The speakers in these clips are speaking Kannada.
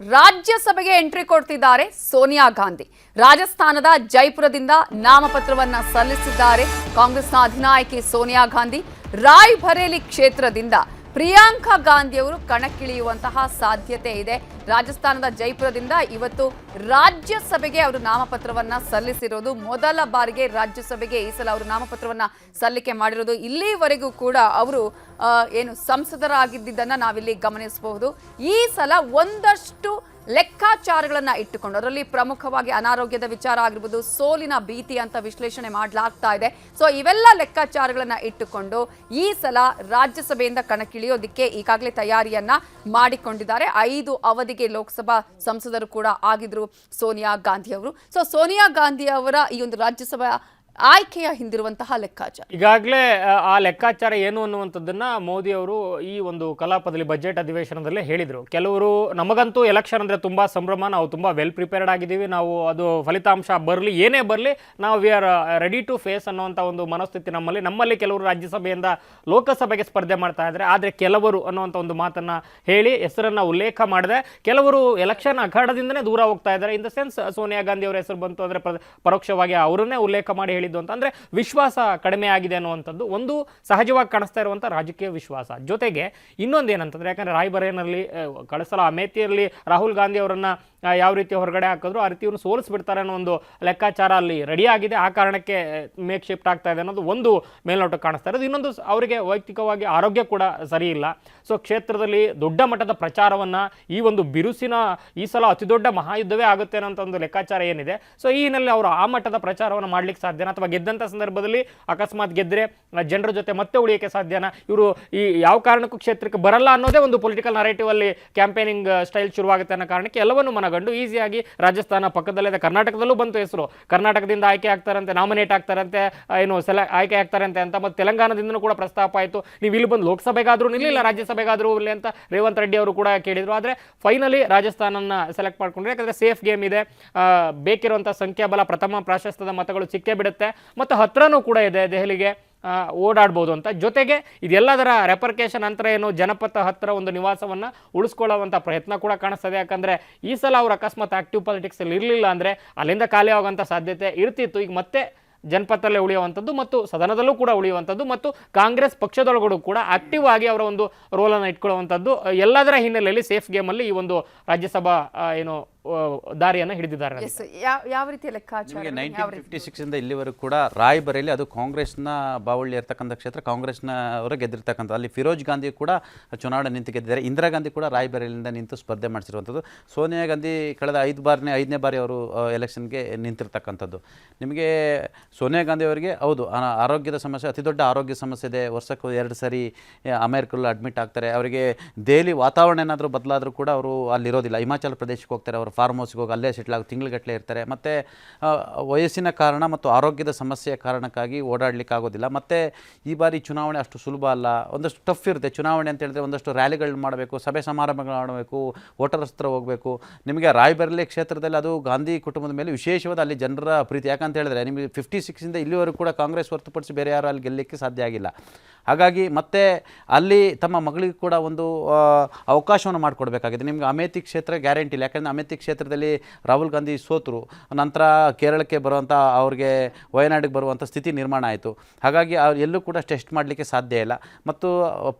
ರಾಜ್ಯಸಭೆಗೆ ಎಂಟ್ರಿ ಕೊಡ್ತಿದ್ದಾರೆ ಸೋನಿಯಾ ಗಾಂಧಿ. ರಾಜಸ್ಥಾನದ ಜೈಪುರದಿಂದ ನಾಮಪತ್ರವನ್ನ ಸಲ್ಲಿಸಿದ್ದಾರೆ ಕಾಂಗ್ರೆಸ್ನ ಅಧಿನಾಯಕಿ ಸೋನಿಯಾ ಗಾಂಧಿ. ರಾಯ್ಬರೇಲಿ ಕ್ಷೇತ್ರದಿಂದ ಪ್ರಿಯಾಂಕಾ ಗಾಂಧಿ ಅವರು ಕಣಕ್ಕಿಳಿಯುವಂತಹ ಸಾಧ್ಯತೆ ಇದೆ. ರಾಜಸ್ಥಾನದ ಜೈಪುರದಿಂದ ಇವತ್ತು ರಾಜ್ಯಸಭೆಗೆ ಅವರು ನಾಮಪತ್ರವನ್ನ ಸಲ್ಲಿಸಿರೋದು. ಮೊದಲ ಬಾರಿಗೆ ರಾಜ್ಯಸಭೆಗೆ ಈ ಸಲ ಅವರು ನಾಮಪತ್ರವನ್ನ ಸಲ್ಲಿಕೆ ಮಾಡಿರೋದು. ಇಲ್ಲಿವರೆಗೂ ಕೂಡ ಅವರು ಏನು ಸಂಸದರಾಗಿದ್ದನ್ನ ನಾವಿಲ್ಲಿ ಗಮನಿಸಬಹುದು. ಈ ಸಲ ಒಂದಷ್ಟು ಲೆಕ್ಕಾಚಾರಗಳನ್ನ ಇಟ್ಟುಕೊಂಡು, ಅದರಲ್ಲಿ ಪ್ರಮುಖವಾಗಿ ಅನಾರೋಗ್ಯದ ವಿಚಾರ ಆಗಿರ್ಬೋದು, ಸೋಲಿನ ಭೀತಿ ಅಂತ ವಿಶ್ಲೇಷಣೆ ಮಾಡಲಾಗ್ತಾ ಇದೆ. ಸೊ ಇವೆಲ್ಲ ಲೆಕ್ಕಾಚಾರಗಳನ್ನ ಇಟ್ಟುಕೊಂಡು ಈ ಸಲ ರಾಜ್ಯಸಭೆಯಿಂದ ಕಣಕ್ಕಿಳಿಯೋದಕ್ಕೆ ಈಗಾಗಲೇ ತಯಾರಿಯನ್ನ ಮಾಡಿಕೊಂಡಿದ್ದಾರೆ. ಐದು ಅವಧಿಗೆ ಲೋಕಸಭಾ ಸಂಸದರು ಕೂಡ ಆಗಿದ್ರು ಸೋನಿಯಾ ಗಾಂಧಿ ಅವರು ಸೊ ಸೋನಿಯಾ ಗಾಂಧಿ ಅವರ ಈ ಒಂದು ರಾಜ್ಯಸಭಾ ಆಯ್ಕೆಯ ಹಿಂದಿರುವಂತಹ ಲೆಕ್ಕಾಚಾರ. ಈಗಾಗಲೇ, ಆ ಲೆಕ್ಕಾಚಾರ ಏನು ಅನ್ನುವಂಥದ್ದನ್ನ ಮೋದಿ ಅವರು ಈ ಒಂದು ಕಲಾಪದಲ್ಲಿ, ಬಜೆಟ್ ಅಧಿವೇಶನದಲ್ಲೇ ಹೇಳಿದರು. ಕೆಲವರು ನಮಗಂತೂ ಎಲೆಕ್ಷನ್ ಅಂದರೆ ತುಂಬ ಸಂಭ್ರಮ, ನಾವು ತುಂಬ ವೆಲ್ ಪ್ರಿಪೇರ್ಡ್ ಆಗಿದ್ದೀವಿ, ನಾವು ಅದು ಫಲಿತಾಂಶ ಬರಲಿ, ಏನೇ ಬರಲಿ, ನಾವು we are ready to face ಅನ್ನುವಂಥ ಒಂದು ಮನಸ್ಥಿತಿ ನಮ್ಮಲ್ಲಿ. ನಮ್ಮಲ್ಲಿ ಕೆಲವರು ರಾಜ್ಯಸಭೆಯಿಂದ ಲೋಕಸಭೆಗೆ ಸ್ಪರ್ಧೆ ಮಾಡ್ತಾ ಇದ್ದಾರೆ, ಆದರೆ ಕೆಲವರು ಅನ್ನುವಂಥ ಒಂದು ಮಾತನ್ನು ಹೇಳಿ, ಹೆಸರನ್ನು ಉಲ್ಲೇಖ ಮಾಡಿದೆ, ಕೆಲವರು ಎಲೆಕ್ಷನ್ ಅಖಾಡದಿಂದನೇ ದೂರ ಹೋಗ್ತಾ ಇದ್ದಾರೆ. In the sense Sonia Gandhi ಅವರ ಹೆಸರು ಬಂತು ಅಂದರೆ ಪರೋಕ್ಷವಾಗಿ ಅವರನ್ನೇ ಉಲ್ಲೇಖ ಮಾಡಿ ಹೇಳಿದ್ದು ಅಂತ ಅಂದರೆ ವಿಶ್ವಾಸ ಕಡಿಮೆ ಆಗಿದೆ ಅನ್ನುವಂಥದ್ದು ಒಂದು ಸಹಜವಾಗಿ ಕಾಣಿಸ್ತಾ ಇರುವಂಥ ರಾಜಕೀಯ ವಿಶ್ವಾಸ. ಜೊತೆಗೆ ಇನ್ನೊಂದು ಏನಂತಂದ್ರೆ, ಯಾಕಂದರೆ ರಾಯ್ಬರೇನಲ್ಲಿ ಕಳಿಸಲ ಸಲ ಅಮೇಥಿಯಲ್ಲಿ ರಾಹುಲ್ ಗಾಂಧಿ ಅವರನ್ನ ಯಾವ ರೀತಿ ಹೊರಗಡೆ ಹಾಕಿದ್ರು ಆ ರೀತಿ ಇವರು ಸೋಲಿಸ್ಬಿಡ್ತಾರೆ ಅನ್ನೋ ಒಂದು ಲೆಕ್ಕಾಚಾರ ಅಲ್ಲಿ ರೆಡಿ ಆಗಿದೆ. ಆ ಕಾರಣಕ್ಕೆ ಮೇಕ್ ಶಿಫ್ಟ್ ಆಗ್ತಾ ಇದೆ ಅನ್ನೋದು ಒಂದು ಮೇಲ್ನೋಟಕ್ಕೆ ಕಾಣಿಸ್ತಾ ಇರೋದು. ಇನ್ನೊಂದು ಅವರಿಗೆ ವೈಯಕ್ತಿಕವಾಗಿ ಆರೋಗ್ಯ ಕೂಡ ಸರಿ ಇಲ್ಲ. ಸೊ, ಕ್ಷೇತ್ರದಲ್ಲಿ ದೊಡ್ಡ ಮಟ್ಟದ ಪ್ರಚಾರವನ್ನು ಈ ಒಂದು ಬಿರುಸಿನ, ಈ ಸಲ ಅತಿ ದೊಡ್ಡ ಮಹಾಯುದ್ಧವೇ ಆಗುತ್ತೆ ಅನ್ನೋ ಒಂದು ಲೆಕ್ಕಾಚಾರ ಏನಿದೆ. ಸೊ, ಈ ಹಿನ್ನೆಲೆ ಅವರು ಆ ಮಟ್ಟದ ಪ್ರಚಾರವನ್ನು ಮಾಡ್ಲಿಕ್ಕೆ ಸಾಧ್ಯನಾ? ಅಥವಾ ಗೆದ್ದಂಥ ಸಂದರ್ಭದಲ್ಲಿ ಅಕಸ್ಮಾತ್ ಗೆದ್ದರೆ ಜನರ ಜೊತೆ ಮತ್ತೆ ಉಳಿಯೋಕ್ಕೆ ಸಾಧ್ಯನಾ? ಇವರು ಈ ಯಾವ ಕಾರಣಕ್ಕೂ ಕ್ಷೇತ್ರಕ್ಕೆ ಬರಲ್ಲ ಅನ್ನೋದೇ ಒಂದು ಪೊಲಿಟಿಕಲ್ ನರೇಟಿವ್ ಅಲ್ಲಿ ಕ್ಯಾಂಪೇನಿಂಗ್ ಸ್ಟೈಲ್ ಶುರುವಾಗುತ್ತೆ ಅನ್ನೋ ಕಾರಣಕ್ಕೆ ಎಲ್ಲವನ್ನು ಮನಗಂಡು ಈಸಿಯಾಗಿ ರಾಜಸ್ಥಾನ ಪಕ್ಕದಲ್ಲಿದೆ ಕರ್ನಾಟಕದಲ್ಲೂ ಬಂತು ಹೆಸರು. ಕರ್ನಾಟಕದಿಂದ ಆಯ್ಕೆ ಆಗ್ತಾರಂತೆ ನಾಮಿನೇಟ್ ಆಗ್ತಾರಂತೆ ಏನು ಸೆಲೆ ಆಯ್ಕೆ ಆಗ್ತಾರಂತೆ ಅಂತ ಮತ್ತು ತೆಲಂಗಾಣದಿಂದನೂ ಕೂಡ ಪ್ರಸ್ತಾಪ ಆಯಿತು. ನೀವು ಇಲ್ಲಿ ಬಂದು ಲೋಕಸಭೆಗಾದ್ರೂ ನಿಲ್ಲಿಲ್ಲ ರಾಜ್ಯಸಭೆಗಾದರೂ ಇಲ್ಲಿ ಅಂತ ರೇವಂತ್ ರೆಡ್ಡಿ ಅವರು ಕೂಡ ಕೇಳಿದರು. ಆದರೆ ಫೈನಲಿ ರಾಜಸ್ಥಾನನ ಸೆಲೆಕ್ಟ್ ಮಾಡಿಕೊಂಡ್ರೆ. ಯಾಕಂದರೆ ಸೇಫ್ ಗೇಮ್ ಇದೆ. ಬೇಕಿರುವಂಥ ಸಂಖ್ಯಾಬಲ ಪ್ರಥಮ ಪ್ರಾಶಸ್ತ್ಯದ ಮತಗಳು ಸಿಕ್ಕೇ ಬಿಡುತ್ತೆ. ಮತ್ತು ಹತ್ರನೂ ಕೂಡ ಇದೆ ದೆಹಲಿಗೆ ಓಡಾಡ್ಬೋದು ಅಂತ. ಜೊತೆಗೆ ಇದೆಲ್ಲದರ ರೆಪರ್ಕೇಶನ್ ನಂತರ ಏನು ಜನಪದ ಹತ್ತಿರ ಒಂದು ನಿವಾಸವನ್ನು ಉಳಿಸ್ಕೊಳ್ಳುವಂಥ ಪ್ರಯತ್ನ ಕೂಡ ಕಾಣಿಸ್ತದೆ. ಯಾಕಂದರೆ ಈ ಸಲ ಅವರು ಅಕಸ್ಮಾತ್ ಆಕ್ಟಿವ್ ಪಾಲಿಟಿಕ್ಸಲ್ಲಿ ಇರಲಿಲ್ಲ ಅಂದರೆ ಅಲ್ಲಿಂದ ಖಾಲಿ ಆಗುವಂಥ ಸಾಧ್ಯತೆ ಇರ್ತಿತ್ತು. ಈಗ ಮತ್ತೆ ಜನಪದಲ್ಲೇ ಉಳಿಯುವಂಥದ್ದು ಮತ್ತು ಸದನದಲ್ಲೂ ಕೂಡ ಉಳಿಯುವಂಥದ್ದು ಮತ್ತು ಕಾಂಗ್ರೆಸ್ ಪಕ್ಷದೊಳಗಡೆ ಕೂಡ ಆಕ್ಟಿವ್ ಆಗಿ ಅವರ ಒಂದು ರೋಲನ್ನು ಇಟ್ಕೊಳ್ಳುವಂಥದ್ದು. ಎಲ್ಲದರ ಹಿನ್ನೆಲೆಯಲ್ಲಿ ಸೇಫ್ ಗೇಮಲ್ಲಿ ಈ ಒಂದು ರಾಜ್ಯಸಭಾ ಏನು ದಾರಿಯನ್ನು ಹಿಡಿದಿದ್ದಾರೆ. ಯಾವ ಯಾವ ರೀತಿಯ ಲೆಕ್ಕಾಚಾರ ನೈನ್ಟೀನ್ ಫಿಫ್ಟಿ ಸಿಕ್ಸಿಂದ ಇಲ್ಲಿವರೆಗೂ ಕೂಡ ರಾಯ್ಬರೇಲಿ ಅದು ಕಾಂಗ್ರೆಸ್ನ ಬಾವಳ್ಳಿ ಇರ್ತಕ್ಕಂಥ ಕ್ಷೇತ್ರ ಕಾಂಗ್ರೆಸ್ನ ಅವರು ಗೆದ್ದಿರ್ತಕ್ಕಂಥ ಅಲ್ಲಿ ಫಿರೋಜ್ ಗಾಂಧಿ ಕೂಡ ಚುನಾವಣೆ ನಿಂತು ಗೆದ್ದಿದ್ದಾರೆ. ಇಂದಿರಾ ಗಾಂಧಿ ಕೂಡ ರಾಯ್ಬರೇಲಿಂದ ನಿಂತು ಸ್ಪರ್ಧೆ ಮಾಡಿಸಿರುವಂಥದ್ದು. ಸೋನಿಯಾ ಗಾಂಧಿ ಕಳೆದ ಐದು ಬಾರಿನೇ ಐದನೇ ಬಾರಿ ಅವರು ಎಲೆಕ್ಷನ್ಗೆ ನಿಂತಿರ್ತಕ್ಕಂಥದ್ದು. ನಿಮಗೆ ಸೋನಿಯಾ ಗಾಂಧಿ ಅವರಿಗೆ ಹೌದು ಆರೋಗ್ಯದ ಸಮಸ್ಯೆ ಅತಿ ದೊಡ್ಡ ಆರೋಗ್ಯ ಸಮಸ್ಯೆ ಇದೆ. ವರ್ಷಕ್ಕೂ ಎರಡು ಸರಿ ಅಮೆರಿಕಲ್ಲಿ ಅಡ್ಮಿಟ್ ಆಗ್ತಾರೆ. ಅವರಿಗೆ ದೆಹಲಿ ವಾತಾವರಣ ಏನಾದರೂ ಬದಲಾದರೂ ಕೂಡ ಅವರು ಅಲ್ಲಿರೋದಿಲ್ಲ. ಹಿಮಾಚಲ ಪ್ರದೇಶಕ್ಕೆ ಹೋಗ್ತಾರೆ ಅವರು ಫಾರ್ಮ್ ಹೌಸ್ಗೆ ಹೋಗಿ ಅಲ್ಲೇ ಸೆಟ್ಲಾಗಿ ತಿಂಗಳುಗಟ್ಟಲೆ ಇರ್ತಾರೆ. ಮತ್ತು ವಯಸ್ಸಿನ ಕಾರಣ ಮತ್ತು ಆರೋಗ್ಯದ ಸಮಸ್ಯೆಯ ಕಾರಣಕ್ಕಾಗಿ ಓಡಾಡಲಿಕ್ಕೆ ಆಗೋದಿಲ್ಲ. ಮತ್ತು, ಈ ಬಾರಿ ಚುನಾವಣೆ ಅಷ್ಟು ಸುಲಭ ಅಲ್ಲ. ಒಂದಷ್ಟು ಟಫ್ ಇರುತ್ತೆ. ಚುನಾವಣೆ ಅಂತ ಹೇಳಿದ್ರೆ ಒಂದಷ್ಟು ರ್ಯಾಲಿಗಳು ಮಾಡಬೇಕು, ಸಭೆ ಸಮಾರಂಭಗಳು ಮಾಡಬೇಕು, ವೋಟರ್ ಹತ್ರ ಹೋಗಬೇಕು. ನಿಮಗೆ ರಾಯ್ಬರೇಲಿ ಕ್ಷೇತ್ರದಲ್ಲಿ ಅದು ಗಾಂಧಿ ಕುಟುಂಬದ ಮೇಲೆ ವಿಶೇಷವಾದ ಅಲ್ಲಿ ಜನರ ಪ್ರೀತಿ. ಯಾಕಂತ ಹೇಳಿದ್ರೆ ನಿಮಗೆ ಫಿಫ್ಟಿ ಸಿಕ್ಸಿಂದ ಇಲ್ಲಿವರೆಗೂ ಕೂಡ ಕಾಂಗ್ರೆಸ್ ಹೊರತುಪಡಿಸಿ ಬೇರೆ ಯಾರು ಅಲ್ಲಿ ಗೆಲ್ಲಲಿಕ್ಕೆ ಸಾಧ್ಯ ಆಗಿಲ್ಲ. ಹಾಗಾಗಿ ಮತ್ತೆ ಅಲ್ಲಿ ತಮ್ಮ ಮಗಳಿಗೆ ಕೂಡ ಒಂದು ಅವಕಾಶವನ್ನು ಮಾಡಿಕೊಡ್ಬೇಕಾಗಿದೆ. ನಿಮ್ಗೆ ಅಮೇತಿ ಕ್ಷೇತ್ರ ಗ್ಯಾರಂಟಿ ಇಲ್ಲ. ಯಾಕಂದರೆ ಅಮೇಥಿ ಕ್ಷೇತ್ರದಲ್ಲಿ ರಾಹುಲ್ ಗಾಂಧಿ ಸೋತರು, ನಂತರ ಕೇರಳಕ್ಕೆ ಬರುವಂಥ ಅವ್ರಿಗೆ ವಯನಾಡಿಗೆ ಬರುವಂಥ ಸ್ಥಿತಿ ನಿರ್ಮಾಣ ಆಯಿತು. ಹಾಗಾಗಿ ಎಲ್ಲೂ ಕೂಡ ಟೆಸ್ಟ್ ಮಾಡಲಿಕ್ಕೆ ಸಾಧ್ಯ ಇಲ್ಲ. ಮತ್ತು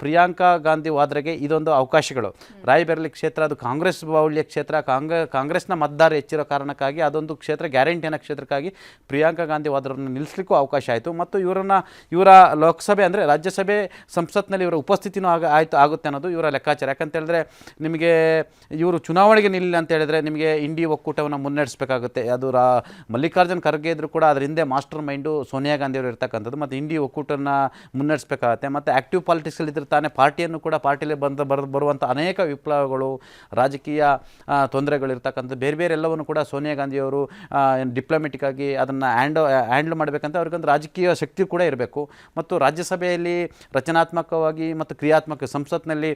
ಪ್ರಿಯಾಂಕಾ ಗಾಂಧಿ ವಾದ್ರೆಗೆ ಇದೊಂದು ಅವಕಾಶಗಳು. ರಾಯ್ಬರೇಲಿ ಕ್ಷೇತ್ರ, ಅದು ಕಾಂಗ್ರೆಸ್ ಬಾಹುಳ್ಯ ಕ್ಷೇತ್ರ ಕಾಂಗ್ರೆ ಕಾಂಗ್ರೆಸ್ನ ಮತದಾರ ಹೆಚ್ಚಿರೋ ಕಾರಣಕ್ಕಾಗಿ ಅದೊಂದು ಕ್ಷೇತ್ರ ಗ್ಯಾರಂಟಿ ಅನ್ನೋ ಕ್ಷೇತ್ರಕ್ಕಾಗಿ ಪ್ರಿಯಾಂಕಾ ಗಾಂಧಿ ವಾದ್ರನ್ನು ನಿಲ್ಲಿಸಲಿಕ್ಕೂ ಅವಕಾಶ ಆಯಿತು. ಮತ್ತು ಇವರನ್ನು, ಇವರ ಲೋಕಸಭೆ ಅಂದರೆ ರಾಜ್ಯಸಭೆ ಸಂಸತ್ನಲ್ಲಿ ಇವರ ಉಪಸ್ಥಿತಿನೂ ಆಗ ಆಯಿತು, ಆಗುತ್ತೆ ಅನ್ನೋದು ಇವರ ಲೆಕ್ಕಾಚಾರ. ಯಾಕಂತ ಹೇಳಿದ್ರೆ ನಿಮಗೆ ಇವರು ಚುನಾವಣೆಗೆ ನಿಲ್ಲ ಅಂತ ಹೇಳಿದ್ರೆ ನಿಮಗೆ ಇಂಡಿ ಒಕ್ಕೂಟವನ್ನು ಮುನ್ನಡೆಸಬೇಕಾಗುತ್ತೆ. ಅದು ರಾ ಮಲ್ಲಿಕಾರ್ಜುನ್ ಖರ್ಗೆ ಇದ್ರೂ ಕೂಡ ಅದರ ಹಿಂದೆ ಮಾಸ್ಟರ್ ಮೈಂಡು ಸೋನಿಯಾ ಗಾಂಧಿ ಅವರು ಇರ್ತಕ್ಕಂಥದ್ದು. ಮತ್ತು ಇಂಡಿ ಒಕ್ಕೂಟನ ಮುನ್ನಡೆಸಬೇಕಾಗತ್ತೆ. ಮತ್ತು ಆ್ಯಕ್ಟಿವ್ ಪಾಲಿಟಿಕ್ಸಲ್ಲಿ ಇದ್ರೆ ತಾನೇ ಪಾರ್ಟಿಯನ್ನು ಕೂಡ ಪಾರ್ಟಿಯಲ್ಲಿ ಬಂದು ಬರ್ ಬರುವಂಥ ಅನೇಕ ವಿಪ್ಲವಗಳು, ರಾಜಕೀಯ ತೊಂದರೆಗಳಿರ್ತಕ್ಕಂಥದ್ದು ಬೇರೆ ಬೇರೆ ಎಲ್ಲವನ್ನು ಕೂಡ ಸೋನಿಯಾ ಗಾಂಧಿಯವರು ಡಿಪ್ಲೊಮೆಟಿಕ್ ಆಗಿ ಅದನ್ನು ಹ್ಯಾಂಡ್ ಹ್ಯಾಂಡ್ಲ್ ಮಾಡಬೇಕಂತ ಅವ್ರಿಗೊಂದು ರಾಜಕೀಯ ಶಕ್ತಿ ಕೂಡ ಇರಬೇಕು. ಮತ್ತು ರಾಜ್ಯಸಭೆಯಲ್ಲಿ ರಚನಾತ್ಮಕವಾಗಿ ಮತ್ತು ಕ್ರಿಯಾತ್ಮಕ ಸಂಸತ್ನಲ್ಲಿ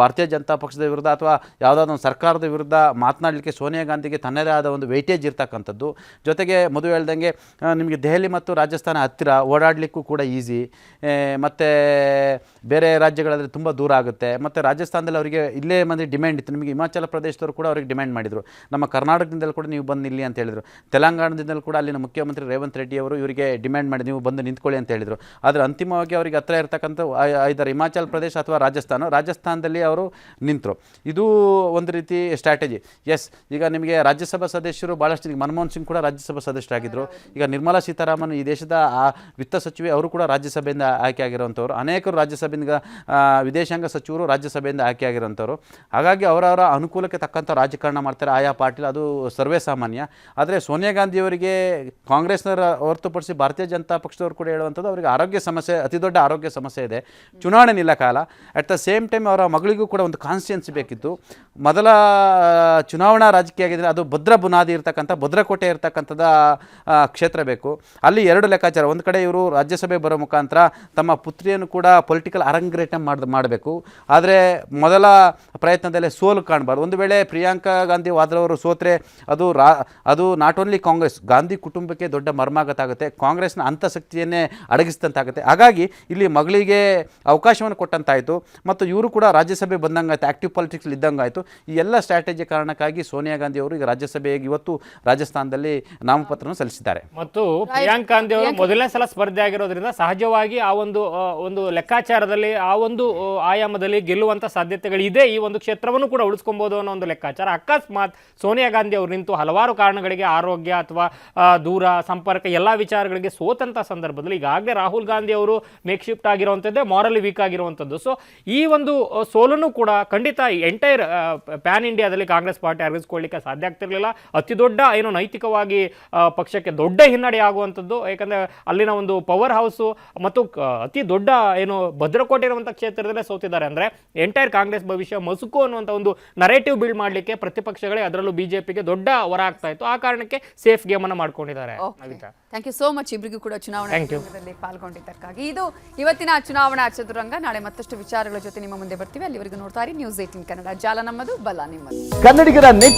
ಭಾರತೀಯ ಜನತಾ ಪಕ್ಷದ ವಿರುದ್ಧ ಅಥವಾ ಯಾವುದಾದ್ರು ಸರ್ಕಾರದ ವಿರುದ್ಧ ಮಾತನಾಡಲಿಕ್ಕೆ ಸೋನಿಯಾ ಗಾಂಧಿಗೆ ತನ್ನದೇ ಆದ ಒಂದು ವೆಯ್ಟೇಜ್ ಇರ್ತಕ್ಕಂಥದ್ದು. ಜೊತೆಗೆ ಮದುವೆ ಹೇಳ್ದಂಗೆ ನಿಮಗೆ ದೆಹಲಿ ಮತ್ತು ರಾಜಸ್ಥಾನ ಹತ್ತಿರ ಓಡಾಡಲಿಕ್ಕೂ ಕೂಡ ಈಸಿ ಮತ್ತು ಬೇರೆ ರಾಜ್ಯಗಳಾದರೆ ತುಂಬ ದೂರ ಆಗುತ್ತೆ. ಮತ್ತು ರಾಜಸ್ಥಾನದಲ್ಲಿ ಅವರಿಗೆ ಇಲ್ಲೇ ಮಂದಿ ಡಿಮ್ಯಾಂಡ್ ಇತ್ತು. ನಿಮಗೆ ಹಿಮಾಚಲ ಪ್ರದೇಶದವರು ಕೂಡ ಅವ್ರಿಗೆ ಡಿಮ್ಯಾಂಡ್ ಮಾಡಿದರು. ನಮ್ಮ ಕರ್ನಾಟಕದಿಂದಲೂ ಕೂಡ ನೀವು ಬಂದು ಇಲ್ಲಿ ಅಂತ ಹೇಳಿದರು. ತೆಲಂಗಾಣದಿಂದಲೂ ಕೂಡ ಅಲ್ಲಿನ ಮುಖ್ಯಮಂತ್ರಿ ರೇವಂತ್ ರೆಡ್ಡಿ ಅವರು ಇವರಿಗೆ ಡಿಮ್ಯಾಂಡ್ ಮಾಡಿ, ನೀವು ಬಂದು ನಿಂತ್ಕೊಳ್ಳಿ ಅಂತ ಹೇಳಿದರು. ಆದರೆ ಅಂತಿಮವಾಗಿ ಅವರಿಗೆ ಹತ್ರ ಇರತಕ್ಕಂಥ ಐದರ ಹಿಮಾಚಲ ಪ್ರದೇಶ ಅಥವಾ ರಾಜಸ್ಥಾನ, ರಾಜಸ್ಥಾನದಲ್ಲಿ ಅವರು ನಿಂತರು. ಇದು ಒಂದು ರೀತಿ ಸ್ಟ್ರಾಟಜಿ ಎಸ್ ಈಗ ನಿಮಗೆ ರಾಜ್ಯಸಭಾ ಸದಸ್ಯರು ಭಾಳಷ್ಟು ಮನಮೋಹನ್ ಸಿಂಗ್ ಕೂಡ ರಾಜ್ಯಸಭಾ ಸದಸ್ಯರಾಗಿದ್ದರು ಈಗ ನಿರ್ಮಲಾ ಸೀತಾರಾಮನ್ ಈ ದೇಶದ, ಆ, ವಿತ್ತ ಸಚಿವೆ ಅವರು ಕೂಡ ರಾಜ್ಯಸಭೆಯಿಂದ ಆಯ್ಕೆ ಆಗಿರುವಂಥವ್ರು. ಅನೇಕರು ರಾಜ್ಯಸಭೆಯಿಂದ ವಿದೇಶಾಂಗ ಸಚಿವರು ರಾಜ್ಯಸಭೆಯಿಂದ ಆಯ್ಕೆ ಆಗಿರುವಂಥವ್ರು. ಹಾಗಾಗಿ ಅವರವರ ಅನುಕೂಲಕ್ಕೆ ತಕ್ಕಂಥ ರಾಜಕಾರಣ ಮಾಡ್ತಾರೆ ಆಯಾ ಪಾಟೀಲ್ ಅದು ಸರ್ವೇ ಸಾಮಾನ್ಯ. ಆದರೆ ಸೋನಿಯಾ ಗಾಂಧಿಯವರಿಗೆ ಕಾಂಗ್ರೆಸ್ನವರ ಹೊರತುಪಡಿಸಿ ಭಾರತೀಯ ಜನತಾ ಪಕ್ಷದವರು ಕೂಡ ಹೇಳುವಂಥದ್ದು ಅವರಿಗೆ ಆರೋಗ್ಯ ಸಮಸ್ಯೆ, ಅತಿ ದೊಡ್ಡ ಆರೋಗ್ಯ ಸಮಸ್ಯೆ ಇದೆ. ಚುನಾವಣೆ ನಿಲ್ಲ ಕಾಲ. ಅಟ್ ದ ಸೇಮ್ ಟೈಮ್ ಅವರ ಮಗಳಿಗೂ ಕೂಡ ಒಂದು ಕಾನ್ಸ್ಟಿಯನ್ಸಿ ಬೇಕಿತ್ತು. ಮೊದಲ ಚುನಾವಣಾ ರಾಜಕೀಯ ಆಗಿದ್ರೆ ಅದು ಭದ್ರ ಬುನಾದಿ ಇರ್ತಕ್ಕಂಥ ಭದ್ರಕೋಟೆ ಇರ್ತಕ್ಕಂಥದ ಕ್ಷೇತ್ರ ಬೇಕು. ಅಲ್ಲಿ ಎರಡು ಲೆಕ್ಕಾಚಾರ. ಒಂದು ಕಡೆ ಇವರು ರಾಜ್ಯಸಭೆ ಬರೋ ಮುಖಾಂತರ ತಮ್ಮ ಪುತ್ರಿಯನ್ನು ಕೂಡ ಪೊಲಿಟಿಕಲ್ ಅರಂಗ್ರೇಟ ಮಾಡಿ ಮಾಡಬೇಕು. ಆದರೆ ಮೊದಲ ಪ್ರಯತ್ನದಲ್ಲೇ ಸೋಲು ಕಾಣಬಾರ್ದು. ಒಂದು ವೇಳೆ ಪ್ರಿಯಾಂಕಾ ಗಾಂಧಿ ವಾದ್ರವರು ಸೋತ್ರೆ ಅದು ರಾ, ಅದು ನಾಟ್ ಓನ್ಲಿ ಕಾಂಗ್ರೆಸ್, ಗಾಂಧಿ ಕುಟುಂಬಕ್ಕೆ ದೊಡ್ಡ ಮರ್ಮಾಗತಾಗುತ್ತೆ ಕಾಂಗ್ರೆಸ್ನ ಅಂತಃಶಕ್ತಿಯನ್ನೇ ಅಡಗಿಸಿದಂತಾಗುತ್ತೆ. ಹಾಗಾಗಿ ಇಲ್ಲಿ ಮಗಳಿಗೆ ಅವಕಾಶವನ್ನು ಕೊಟ್ಟಂತಾಯಿತು. ಮತ್ತು ಇವರು ಕೂಡ ರಾಜ್ಯಸಭೆ ಬಂದಂಗಾಯ್ತು ಆ್ಯಕ್ಟಿವ್ ಪಾಲಿಟಿಕ್ಸ್ ಇದ್ದಂಗಾಯಿತು. ಈ ಎಲ್ಲ ಸ್ಟ್ರಾಟಜಿ ಕಾರಣಕ್ಕಾಗಿ ಸೋನಿಯಾ ಗಾಂಧಿ ಅವರು ಈಗ ರಾಜ್ಯಸಭೆಗೆ ಇವತ್ತು ರಾಜಸ್ಥಾನದಲ್ಲಿ ನಾಮಪತ್ರವನ್ನು ಸಲ್ಲಿಸಿದ್ದಾರೆ. ಮತ್ತು ಪ್ರಿಯಾಂಕ್ ಗಾಂಧಿ ಅವರು ಮೊದಲನೇ ಸಲ ಸ್ಪರ್ಧೆ ಆಗಿರೋದ್ರಿಂದ ಸಹಜವಾಗಿ ಆ ಒಂದು ಒಂದು ಲೆಕ್ಕಾಚಾರದಲ್ಲಿ ಆ ಒಂದು ಆಯಾಮದಲ್ಲಿ ಗೆಲ್ಲುವಂತ ಸಾಧ್ಯತೆಗಳಿದೆ. ಈ ಒಂದು ಕ್ಷೇತ್ರವನ್ನು ಕೂಡ ಉಳಿಸ್ಕೊಬಹುದು ಅನ್ನೋ ಒಂದು ಲೆಕ್ಕಾಚಾರ. ಅಕಸ್ಮಾತ್ ಸೋನಿಯಾ ಗಾಂಧಿ ಅವರು ನಿಂತು ಹಲವಾರು ಕಾರಣಗಳಿಗೆ ಆರೋಗ್ಯ ಅಥವಾ ದೂರ ಸಂಪರ್ಕ ಎಲ್ಲಾ ವಿಚಾರಗಳಿಗೆ ಸೋತಂತ ಸಂದರ್ಭದಲ್ಲಿ ಈಗಾಗಲೇ ರಾಹುಲ್ ಗಾಂಧಿ ಅವರು ಮೇಕ್ ಶಿಫ್ಟ್ ಆಗಿರುವಂಥದ್ದೇ ಮಾರಲಿ ವೀಕ್ ಆಗಿರುವಂಥದ್ದು. ಸೊ ಈ ಒಂದು ಸೋಲನ್ನು ಕೂಡ ಖಂಡಿತ ಎಂಟೈರ್ ಪ್ಯಾನ್ ಇಂಡಿಯಾದಲ್ಲಿ ಕಾಂಗ್ರೆಸ್ ಪಾರ್ಟಿ ಅರಗಿಸ್ಕೊಳ್ಳಿಕ್ಕೆ ಸಾಧ್ಯ ಆಗ್ತಿರ್ಲಿಲ್ಲ. ಅತಿ ದೊಡ್ಡ ಏನು ನೈತಿಕವಾಗಿ ಪಕ್ಷಕ್ಕೆ ದೊಡ್ಡ ಹಿನ್ನಡೆ ಆಗುವಂಥದ್ದು. ಯಾಕಂದ್ರೆ ಅಲ್ಲಿನ ಒಂದು ಪವರ್ ಹೌಸು ಮತ್ತು ಅತಿ ದೊಡ್ಡ ಏನು ಭದ್ರಕೋಟೆ ಇರುವಂಥ ಕ್ಷೇತ್ರದಲ್ಲೇ ಸೋತಿದ್ದಾರೆ. ಅಂದ್ರೆ ಎಂಟೈರ್ ಕಾಂಗ್ರೆಸ್ ಭವಿಷ್ಯ ಮಸುಕು ಅನ್ನುವಂಥ ಒಂದು ನರೇಟಿವ್ ಬಿಲ್ಡ್ ಮಾಡಲಿಕ್ಕೆ ಪ್ರತಿಪಕ್ಷಗಳೇ ಅದರಲ್ಲೂ ಬಿಜೆಪಿಗೆ ದೊಡ್ಡ ಹೊರ ಆಗ್ತಾ ಇತ್ತು. ಆ ಕಾರಣಕ್ಕೆ ಸೇಫ್ ಗೇಮ್ ಅನ್ನು ಮಾಡ್ಕೊಂಡಿದ್ದಾರೆ. ಥ್ಯಾಂಕ್ ಯು ಸೋ ಮಚ್ ಇಬ್ಬರಿಗೂ ಕೂಡ ಚುನಾವಣಾ. ಪಾಲ್ಗೊಂಡಿದ್ದಕ್ಕಾಗಿ. ಇದು ಇವತ್ತಿನ ಚುನಾವಣಾ ಚದುರಂಗ ನಾಳೆ ಮತ್ತಷ್ಟು ವಿಚಾರಗಳ ಜೊತೆ ನಿಮ್ಮ ಮುಂದೆ ಬರ್ತೀವಿ. ಅಲ್ಲಿವರೆಗೂ ನೋಡ್ತಾರೆ ಇರಿ. News eighteen Kannada. ಜಾಲ ನಮ್ಮದು ಬಲ ನಿಮ್ಮದು. ಕನ್ನಡಿಗರ ನೆಚ್ಚಿನ